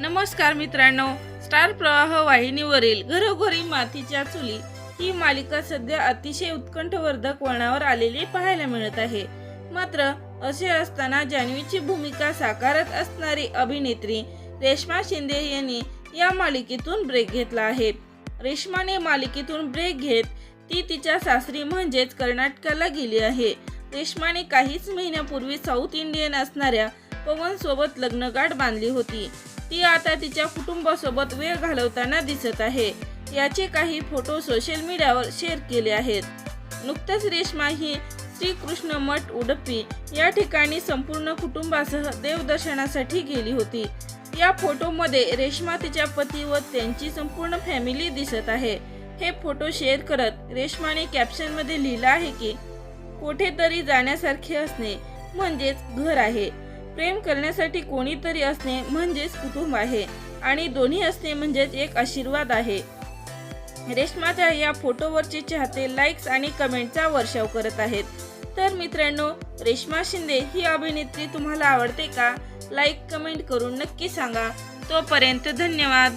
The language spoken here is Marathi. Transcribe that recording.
नमस्कार मित्रांनो स्टार प्रवाह वाहिनीवरील घरोघरी मातीच्या चुली ही मालिका सध्या अतिशय उत्कंठवर्धक वळणावर आलेली पाहायला मिळत आहे. मात्र असे असताना जान्हवीची भूमिका साकारत असणारी अभिनेत्री रेश्मा शिंदे यांनी या मालिकेतून ब्रेक घेतला आहे. रेश्माने मालिकेतून ब्रेक घेत ती तिच्या सासरी म्हणजेच कर्नाटकाला गेली आहे. रेश्माने काहीच महिन्यापूर्वी साऊथ इंडियन असणाऱ्या पवन सोबत लग्नगाठ बांधली होती. ती आता तिच्या कुटुंबासोबत वेळ घालवताना दिसत आहे. याचे काही फोटो सोशल मीडियावर शेअर केले आहेत. नुकतेच रेश्मा ही श्रीकृष्ण मठ उडपी या ठिकाणी संपूर्ण कुटुंबासह देवदर्शनासाठी गेली होती. या फोटोमध्ये रेश्मा तिच्या पती व त्यांची संपूर्ण फॅमिली दिसत आहे. हे फोटो शेअर करत रेश्माने कॅप्शनमध्ये लिहिलं आहे की कुठेतरी जाण्यासारखे असणे म्हणजेच घर आहे. प्रेम करण्यासाठी कोणीतरी असणे म्हणजेच कुटुंब आहे. आणि दोन्ही असणे म्हणजेच एक आशीर्वाद आहे. रेश्माच्या या फोटोवरचे चाहते लाईक्स आणि कमेंटचा वर्षाव करत आहेत. तर मित्रांनो रेश्मा शिंदे ही अभिनेत्री तुम्हाला आवडते का? लाईक कमेंट करून नक्की सांगा. तोपर्यंत धन्यवाद.